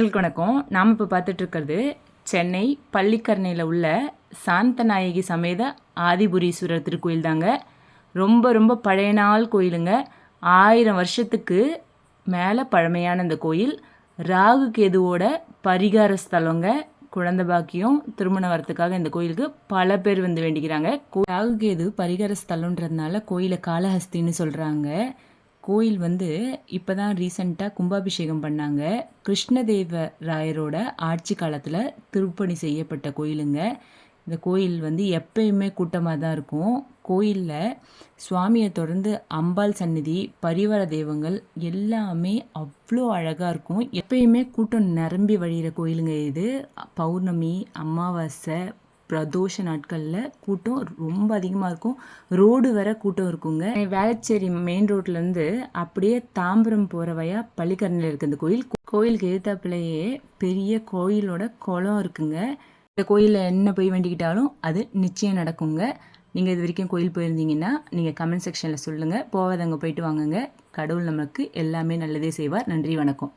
உங்களுக்கு வணக்கம். நாம் இப்போ பார்த்துட்ருக்கிறது சென்னை பள்ளிக்கரணையில் உள்ள சாந்தநாயகி சமேத ஆதிபுரீஸ்வரர் திருக்கோயில் தாங்க. ரொம்ப ரொம்ப பழைய நாள் கோயிலுங்க. ஆயிரம் வருஷத்துக்கு மேலே பழமையான இந்த கோயில். ராகு கேதுவோட பரிகார ஸ்தலங்க. குழந்த பாக்கியம் திருமணம் வரத்துக்காக இந்த கோயிலுக்கு பல பேர் வந்து வேண்டிக்கிறாங்க. ராகு கேது பரிகார ஸ்தலன்றதுனால கோயிலை காளஹஸ்தின்னு சொல்கிறாங்க கோயில் வந்து இப்போ தான் ரீசண்டாக கும்பாபிஷேகம் பண்ணாங்க. கிருஷ்ணதேவ ராயரோட ஆட்சி காலத்தில் திருப்பணி செய்யப்பட்ட கோயிலுங்க. இந்த கோயில் வந்து எப்பயுமே கூட்டமாக தான் இருக்கும். கோயிலில் சுவாமியை தொடர்ந்து அம்பாள் சந்நிதி பரிவார தெய்வங்கள் எல்லாமே அவ்வளோ அழகாக இருக்கும். எப்பயுமே கூட்டம் நிரம்பி வழிகிற கோயிலுங்க இது. பௌர்ணமி அமாவாசை பிரதோஷ நாட்களில் கூட்டம் ரொம்ப அதிகமாக இருக்கும். ரோடு வர கூட்டம் இருக்குங்க. வேளச்சேரி மெயின் ரோட்லேருந்து அப்படியே தாம்பரம் போகிற வழியா பள்ளிக்கரணையில் இருக்குது இந்த கோயில். கோயிலுக்கு எதிர்த்தாப்புலையே பெரிய கோயிலோட குளம் இருக்குங்க. இந்த கோயிலில் என்ன போய் வேண்டிக்கிட்டாலும் அது நிச்சயம் நடக்குங்க. நீங்கள் இது வரைக்கும் கோயில் போயிருந்தீங்கன்னா நீங்கள் கமெண்ட் செக்ஷனில் சொல்லுங்கள் போகாதவங்க போயிட்டு வாங்குங்க. கடவுள் நமக்கு எல்லாமே நல்லதே செய்வார். நன்றி வணக்கம்.